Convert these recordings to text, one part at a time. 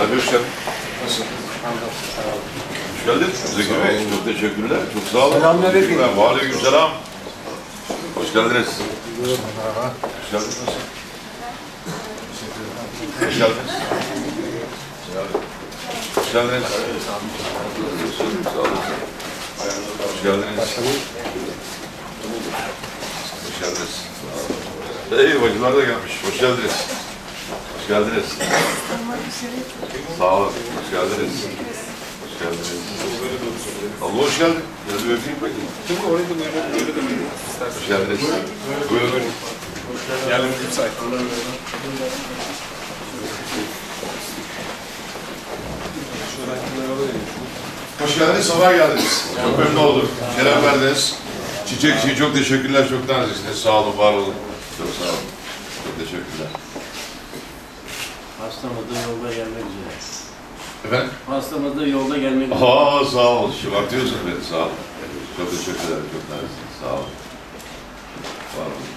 Abi hoş geldin. Nasılsın? Hoş geldin. Zeki Bey, çok teşekkürler. Çok sağ olun. Selamünaleyküm. Teşekkürler. Aleyküm selam. Hoş geldiniz. Hoş geldiniz. Nasılsın? Hoş geldiniz. Hoş geldiniz. Sağ olun. Hoş geldiniz. Hoş geldiniz. Ey bacılar da gelmiş. Hoş geldiniz. Geldiniz. Sağ olun. Hoş geldiniz. Hoş geldiniz. Allah hoş geldin. Gel bir öpeyim bakayım. Şimdi orayı da böyle, böyle de böyle. Hoş geldiniz. Buyurun. Müsait. Şuradan kenara alayım. Hoş geldiniz, sabah geldiniz. Çok memnun oldum. Şeref verdiniz. Çiçek için çok teşekkürler, çok naziksiniz. Sağ olun, var olun. Çok sağ olun. Çok teşekkürler. Hastamız da yolda gelmek üzere. Efendim? Hastamız da yolda gelmek üzere. Aa, sağ olun. Şımartıyorsun beni, sağ olun. Çok teşekkürler, çok naziksiniz. Sağ olun. Var olun.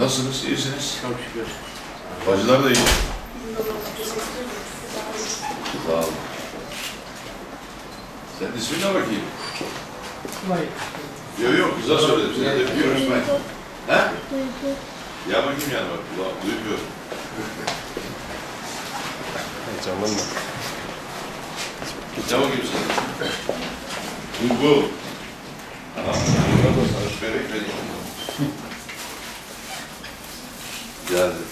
Nasılsınız? İyisiniz? Çok şükür. Bacılar da iyi. Sağ olun. Senin ismin ne bakayım? Yok yok, kıza söyledim. Seni de biliyorum ben. He? Ya bakayım yani bak, kulağı duymuyorum. Heyecanlanma. Ne bakayım sana? Duygu. Anam, börek vereyim. Geldi.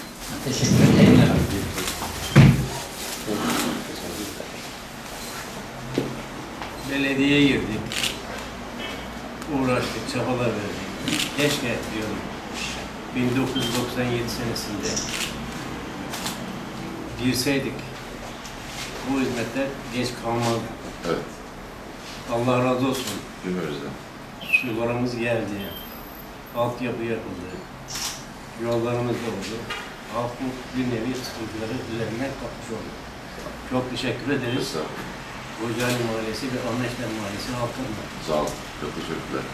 Teşekkür ederim. Belediyeye girdik. Uğraştık, çabalar verdik. Keşke diyorum. 1997 senesinde girseydik bu hizmete geç kalmazdık. Evet, Allah razı olsun. Gümrüz'den. Sularımız geldi. Altyapı yapıldı. Yollarımız da oldu. Halkın bir nevi sıkıntıları üzerinden kapmış oldu. Çok teşekkür ederiz. Kocaeli Mahallesi ve Ahmetler Mahallesi halkına. Sağ olun. Çok teşekkürler.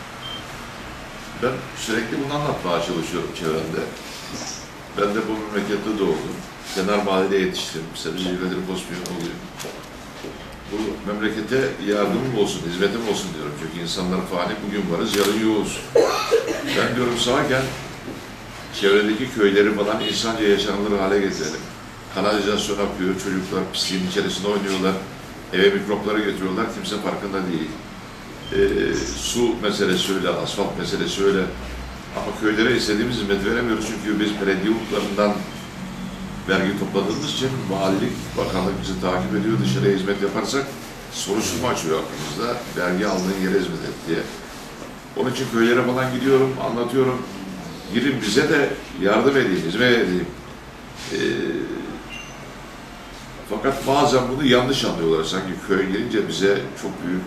Ben sürekli bunu anlatmaya çalışıyorum çevremde. Ben de bu memlekette doğdum. Kenar mahallede yetiştim. Sebzecilerin bozmuyor oluyor. Bu memlekete yardımım olsun, hizmetim olsun diyorum. Çünkü insanlar fani bugün varız, yarın yoğuz. Ben diyorum sağken çevredeki köyleri falan insanca yaşanılır hale getirelim. Kanalizasyon akıyor, çocuklar pisliğin içerisinde oynuyorlar. Eve mikropları götürüyorlar, kimse farkında değil. Ee, su meselesi öyle, asfalt meselesi öyle. Ama köylere istediğimiz hizmet veremiyoruz çünkü biz belediye hukuklarından vergi topladığımız için valilik, bakanlık bizi takip ediyor. Dışarıya hizmet yaparsak soruşturma açıyor aklımızda. Vergi aldığın yere hizmet et diye. Onun için köylere falan gidiyorum, anlatıyorum. Girin bize de yardım edeyim, hizmet edeyim. Ee, fakat bazen bunu yanlış anlıyorlar. Sanki köye gelince bize çok büyük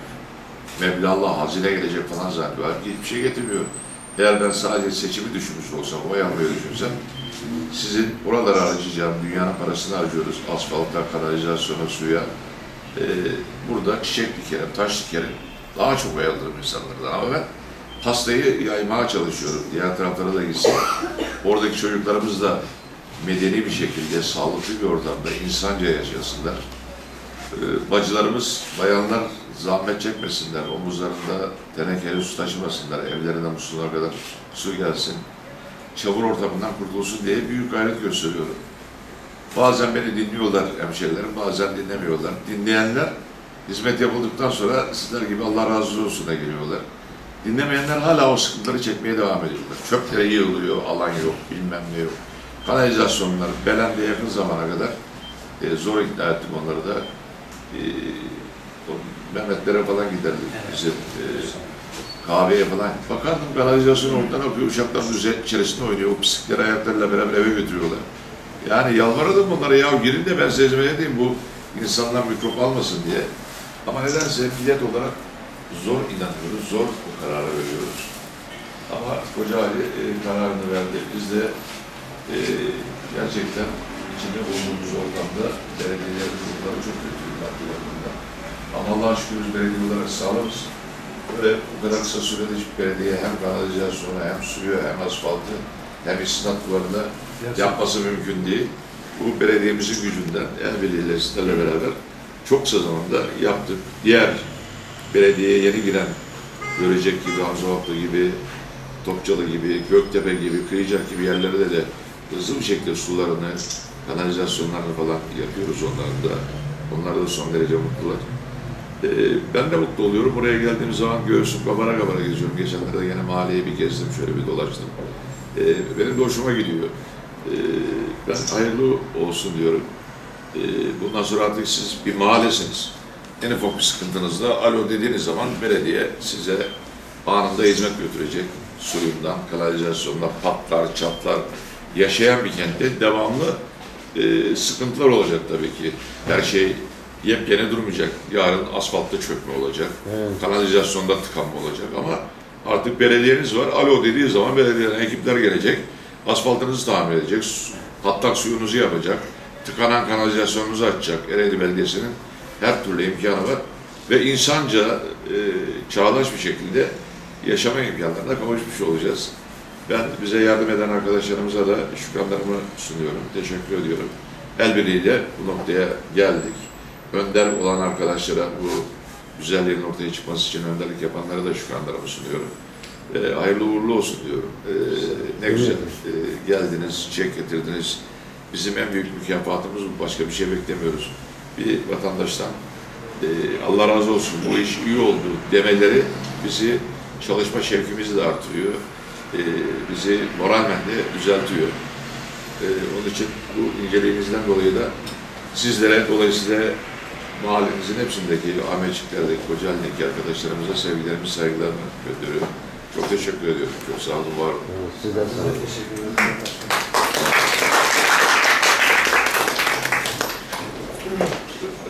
meblağlı hazine gelecek falan zannediyorlar. Hiçbir şey getirmiyor. Eğer ben sadece seçimi düşünmüş olsam, oy almayı düşünsem, sizin oralara harcayacağım, dünyanın parasını harcıyoruz, asfalta, kanalizasyona, suya. Ee, burada çiçek dikerim, taş dikerim. Daha çok oy alırım insanlardan. Ama ben pastayı yaymaya çalışıyorum. Diğer taraflara da gitsin. Oradaki çocuklarımız da medeni bir şekilde, sağlıklı bir ortamda insanca yaşasınlar. Ee, bacılarımız, bayanlar zahmet çekmesinler, omuzlarında tenekeli su taşımasınlar, evlerine musluğa kadar su gelsin, çamur ortamından kurtulsun diye büyük gayret gösteriyorum. Bazen beni dinliyorlar hemşerilerim, bazen dinlemiyorlar. Dinleyenler hizmet yapıldıktan sonra sizler gibi Allah razı olsun da geliyorlar. Dinlemeyenler hala o sıkıntıları çekmeye devam ediyorlar. Çöplere yığılıyor, alan yok, bilmem ne yok. Kanalizasyonlar, Belen'de yakın zamana kadar e, zor ikna ettim onları da. E, Mehmetlere falan giderdik bizim e, kahveye falan. Bakardım kanalizasyon oradan akıyor, uçakların içerisinde oynuyor. O pislikleri ayaklarıyla beraber eve götürüyorlar. Yani yalvarırdım onlara ya girin de ben size hizmet edeyim bu insanlar mikrop almasın diye. Ama nedense millet olarak zor inanıyoruz, zor bu kararı veriyoruz. Ama Koca Ali e, kararını verdi. Biz de e, gerçekten içinde bulunduğumuz ortamda belediyelerin durumları çok kötü bakımdan. Ama Allah'a şükür belediye olarak sağlamız. Böyle bu kadar kısa sürede hiçbir belediye hem kanalizasyonu hem suyu hem asfaltı hem istinatlarını yapması mümkün değil. Bu belediyemizin gücünden el birliğiyle sizlerle beraber çok kısa zamanda yaptık. Diğer belediyeye yeni giren Görecek gibi, Hamzavaplı gibi, Topçalı gibi, Göktepe gibi, Kıyıcak gibi yerlerde de hızlı bir şekilde sularını, kanalizasyonlarını falan yapıyoruz onların da. Onlar da son derece mutlular. Ee, ben de mutlu oluyorum. Buraya geldiğim zaman göğsüm kabara kabara geziyorum. Geçenlerde yine mahalleyi bir gezdim, şöyle bir dolaştım. Ee, benim de hoşuma gidiyor. Ee, ben hayırlı olsun diyorum. Ee, bundan sonra artık siz bir mahallesiniz. En ufak bir sıkıntınızda alo dediğiniz zaman belediye size anında hizmet götürecek. Suyundan, kanalizasyondan, patlar, çatlar. Yaşayan bir kentte devamlı e, sıkıntılar olacak tabii ki. Her şey yepyeni durmayacak. Yarın asfaltta çökme olacak. Kanalizasyonda tıkanma olacak ama artık belediyeniz var. Alo dediği zaman belediyeden ekipler gelecek. Asfaltınızı tamir edecek. Patlak suyunuzu yapacak. Tıkanan kanalizasyonunuzu açacak. Ereğli Belediyesi'nin her türlü imkanı var. Ve insanca, e, çağdaş bir şekilde yaşama imkanlarına kavuşmuş olacağız. Ben bize yardım eden arkadaşlarımıza da şükranlarımı sunuyorum. Teşekkür ediyorum. El birliğiyle bu noktaya geldik. Önder olan arkadaşlara bu güzelliğin ortaya çıkması için önderlik yapanlara da şükranlarımı sunuyorum. Ee, hayırlı uğurlu olsun diyorum. Ee, ne güzel e, geldiniz, çiçek getirdiniz. Bizim en büyük mükafatımız bu. Başka bir şey beklemiyoruz. Bir vatandaştan e, Allah razı olsun bu iş iyi oldu demeleri bizi çalışma şevkimizi de artırıyor. E, bizi moralmen de düzeltiyor. E, onun için bu inceliğinizden dolayı da sizlere dolayısıyla mahallemizin hepsindeki Ahmetçiklerdeki, Kocaeli'ndeki arkadaşlarımıza sevgilerimi, saygılarımı gönderiyorum. Çok teşekkür ediyorum. Çok sağ olun, var olun. Sizden sağ olun.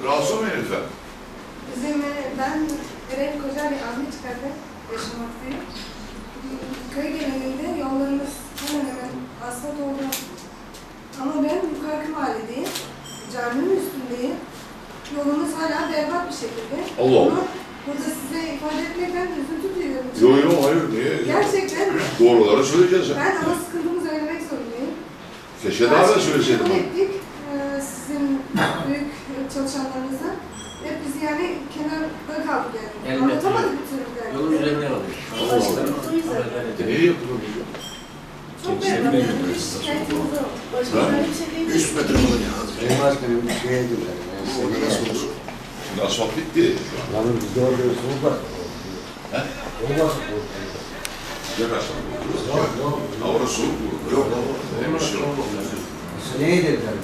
Rahatsız olmayın lütfen. Bizim, e, ben Eren Kocaeli Ahmet Çıkar'da yaşamaktayım. Köy genelinde yollarımız hemen hemen asfalt oldu. Ama ben mahalledeyim. Caminin üstündeyim. Yolumuz hala berbat bir şekilde. Allah Allah. Ama burada size ifade etmekten üzüntü duyuyorum. Yo yo hayır niye? Gerçekten Doğruları söyleyeceğiz. ben ana sıkıntımı söylemek zorundayım. Keşke daha da söyleseydim. Kabul ettik. Ee, sizin büyük çalışanlarınıza. Hep biz yani kenarda kaldık yani. Anlatamadık bir türlü. Yolun üzerinde oluyor. E, Niye yapılıyor bu? Ha? şey değil. 100 metre falan ya. Sayın Başkanım bir. Yani Orada size- nasıl olur? Şimdi asfalt bitti. Yalnız biz doğru diyoruz. Soğuk var. He? Yok asfalt olur. Ha orası soğuk. Yok. Hem bir şey yok. Seneye dediler.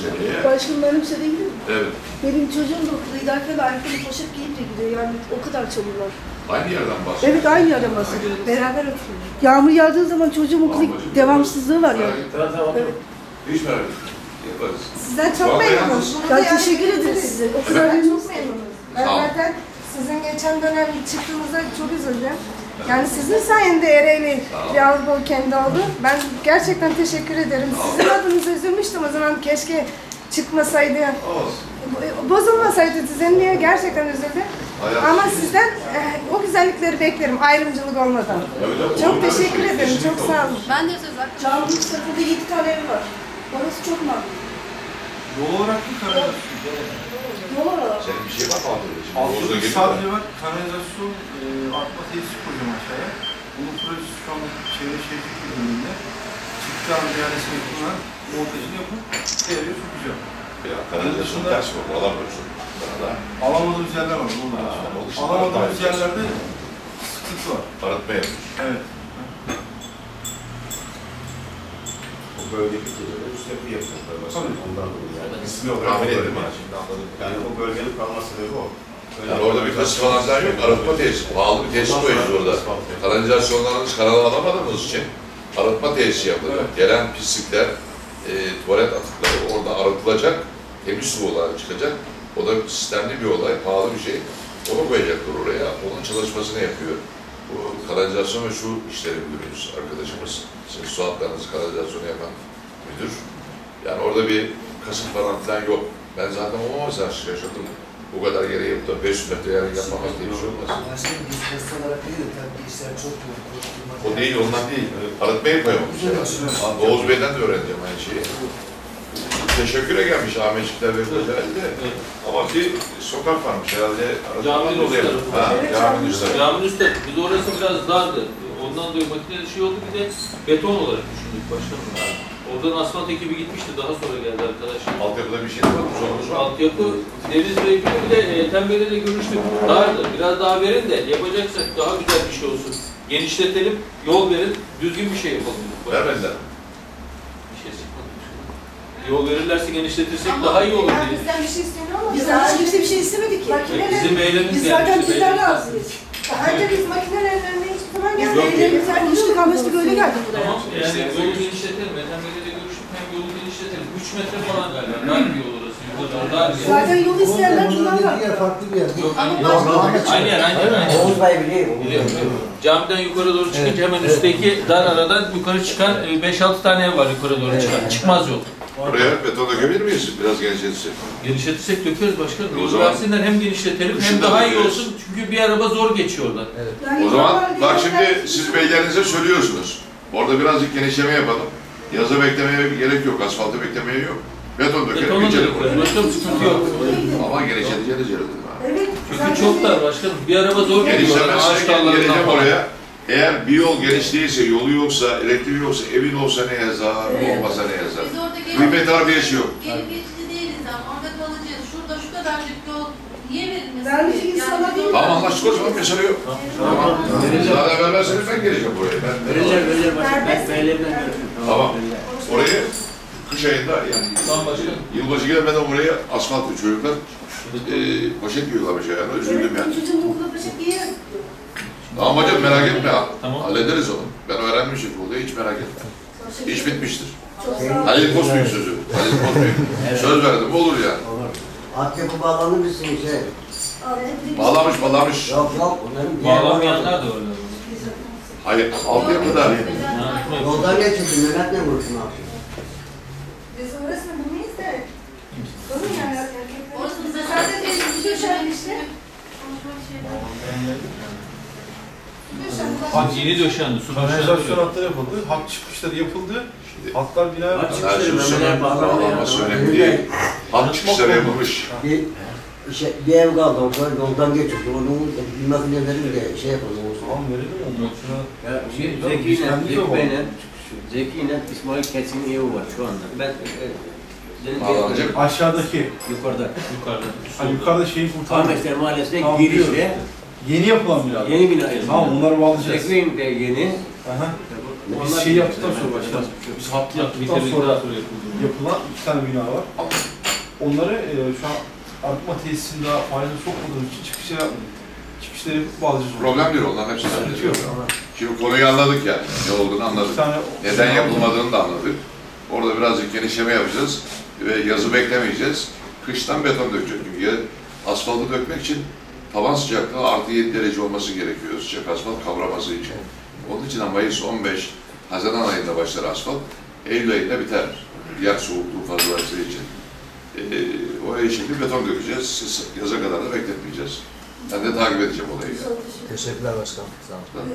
Seneye. Başkanım ben şey değil mi? Evet. Benim çocuğum da okula giderken ayakkabı poşet giyip de gidiyor. Yani o kadar çamurlar. Aynı yerden bahsediyor. Evet aynı yerden bahsediyoruz. Beraber oturuyoruz. Yağmur yağdığı zaman çocuğum okula Babacığım, devamsızlığı var yani. etme. Evet. Hiç merak etme. Yaparız. Sizden çok Vallahi memnunum. yalnız- Ya teşekkür ederiz belirtiriz. size. O Ben kadar çok memnunum. Ben Sağ ol. zaten sizin geçen dönem çıktığınızda çok üzüldüm. Yani sizin sayende Ereğli Sağ ol. bir Avrupa kendi oldu. Ben gerçekten teşekkür ederim. Sizin adınıza üzülmüştüm o zaman keşke çıkmasaydı. Olsun. Bozulmasaydı düzen diye gerçekten üzüldüm. Hayat Ama şey- sizden e, o güzellikleri beklerim ayrımcılık olmadan. Evet, Çok teşekkür ederim. Çok sağ olun. Ben de söz hakkı. Caminin sırtında yedi tane ev var. Orası çok makul. Yol olarak mı kanalizasyon? Yol oralar. Senin bir şey var mı Anadolu'da? Şimdi Oğuz'da Altyapı geliyor sadece var. Kanalizasyon, e, artma tesisi koyacağım aşağıya. Bunun projesi şu an çevre şehircilik bölümünde. Çıktı an ihalesi yapılan montajını yapıp devreye sokacağım. Ya kanalizasyon ters var. Alamıyorsun. Alamadığımız yerler var burada. Ha, Alamadığımız yerlerde sıkıntı var. Arıtma yapmış. Evet. O bölgedeki üst yapı yapacaklar. Tabii. Ondan dolayı yani. İsmi o ettim bölge. ha. Şimdi anladım. Yani o bölgenin kalma sebebi o. Öyle Yani orada bir kasıt falan yok. Arıtma tesisi. Pahalı bir tesis koyuyoruz orada. Kanalizasyonlarınız kanala alamadığımız için arıtma tesisi yapılacak. Evet. Gelen pislikler, e, tuvalet atıkları orada arıtılacak. Temiz su olarak çıkacak. O da sistemli bir olay, pahalı bir şey. Onu koyacaklar oraya. Onun çalışmasını yapıyor. Bu kanalizasyon ve su işleri müdürümüz, arkadaşımız. Sizin su hatlarınızı kanalizasyonu yapan müdür. Yani orada bir kasıt falan filan yok. Ben zaten olmamasına şaşırdım. Bu kadar yere da 500 metre yer yapmamak diye bir şey olmaz. Başkanım biz hasta olarak değil de tabii işler çok yoğun. O değil, ondan değil. Koyamamış herhalde. Oğuz Bey'den de öğreneceğim aynı şeyi. Teşekküre gelmiş Ahmetçikler ve Kocaeli'de. Ama bir sokak varmış herhalde. Caminin üstü. Ha, caminin üstü. Caminin üstü. Biz orası biraz dardı. Ondan dolayı makineli şey oldu bir de beton olarak düşündük başkanım. Oradan asfalt ekibi gitmişti. Daha sonra geldi arkadaşlar. Altyapıda bir şey var mı? Sorunuz var? Altyapı Deniz Bey bir de e, Tembel'e de görüştük. Dardı. Biraz daha verin de yapacaksak daha güzel bir şey olsun. Genişletelim, yol verin, düzgün bir şey yapalım. Vermediler. Şey. Yol verirlerse genişletirsek daha iyi olur diye. bizden bir şey istemiyor ama Bizden hiç kimse bir şey istemedi ki. Makineler, Bizim eylemimiz Biz geldi. zaten bizden razıyız. daha önce biz makinelerin önüne hiçbir zaman Biz gelmedik. evlerimizi konuştuk anlaştık öyle geldik buraya. Tamam, yani yolu genişletelim. Tembel'e de görüştük, hem yolu genişletelim. 3 metre falan galiba. Dar bir yol orası. Zaten yolu isteyenler bunlar yer var. farklı bir yer. Yok, Ama aynı başka- Aynı yer, aynı yer. Oğuz Bey biliyor. Biliyorum, biliyorum. Camiden yukarı doğru çıkınca hemen üstteki dar aradan yukarı çıkan e, 5-6 tane ev var yukarı doğru çıkan. Çıkmaz yol. Oraya beton dökebilir miyiz? Biraz genişletirsek. Genişletirsek dökeriz başkanım. O zaman- versinler hem genişletelim hem daha iyi dökeriz. olsun. Çünkü bir araba zor geçiyor oradan. Yani O zaman bak şimdi siz beylerinize söylüyorsunuz. Orada birazcık genişleme yapalım. Yazı beklemeye gerek yok, asfaltı beklemeye yok. Beton dökelim, Betonu da geçelim dökeriz. oraya. Başkanım sıkıntı yok. Ama ha. Evet. Çünkü zaten çok dar başkanım. Bir araba zor geçiyor. oradan, Ağaç Genişlemezse dallarından geleceğim falan. oraya. Eğer bir yol geniş değilse, yolu yoksa, elektriği yoksa, evin olsa ne yazar, olmasa ne yazar. Biz orada gelip, Kıymet harbiyesi yok. gelip geçici değiliz ama orada kalacağız. Şurada şu kadarcık yol niye verilmesin? Vermiş ki? insanlar değil mi? Tamam anlaştık o zaman mesele yok. Tamam. Zaten vermezseniz ben geleceğim buraya. Ben, verirler başkanım. Ben Serbest. beylerden Tamam. Orayı kış ayında yani Tamam yılbaşı gelmeden oraya asfalt çocuklar e, poşet giyiyorlarmış ayağına. Üzüldüm yani. Çocuğun okula paşa giyer. Tamam hocam merak etme. Tamam. Hallederiz onu. Ben öğrenmişim burada hiç merak etme. İş bitmiştir. Halil Kozbuyuk sözü. Halil Kozbuyuk. Söz verdim olur yani. Altyapı bağlanır mısın şey? Bağlamış bağlamış. Yok yok Bağlamayanlar da öyle. Hayır altyapıda. Yoldan geçildi Mehmet ne vursun abi? Biz orasını bilmeyiz de. Sorun yani erkekler. Orasını da Sadece bir işte. Şey değil. Döşen. Bak yeni döşendi. Su Kanalizasyon döşendi. hatları yapıldı, hat çıkışları yapıldı. Hatlar bina Hat Her çıkışları önemli. memeler bağlandı ya. Bağlanması önemli değil. Hat çıkışları yapılmış. Bir, şey, bir ev kaldı orada yoldan geçildi. Onun bir makinelerin de şey yapalım olsun. Tamam verelim ondan sonra. Ya şey, Yok, Zeki ile, de Zeki var. Bey'le, Zeki ile İsmail Kesin'in evi var şu anda. Ben e, Bağlanacak. Aşağıdaki, yukarıda. Yukarıda. hani yukarıda şeyi kurtardık. Ahmetler Mahallesi'ne Tamam, girişte. Yeni yapılan bina. yeni bina yapıldı. Tamam onları bağlayacağız. Zeki de yeni. Aha. Biz Onlar şey yaptıktan sonra başlayalım. Biz hattı yaptıktan sonra yapılan iki tane bina var. Onları e, şu an arıtma tesisinde daha faaliyete sokmadığımız için çıkışa çıkışları bağlayacağız. Problem değil Sıkıntı hallediyoruz. yok. Şimdi konuyu anladık yani. Ne olduğunu anladık. Neden yapılmadığını da anladık. Orada birazcık genişleme yapacağız ve yazı beklemeyeceğiz. Kıştan beton dökecek çünkü asfaltı dökmek için tavan sıcaklığı artı 7 derece olması gerekiyor sıcak asfalt kavraması için. Onun için Mayıs 15, Haziran ayında başlar asfalt, Eylül ayında biter. Yer soğukluğu fazlalaştığı için. Ee, oraya şimdi beton dökeceğiz, yaza kadar da bekletmeyeceğiz. Ben de takip edeceğim olayı. yani. Teşekkürler başkanım. Sağ olun.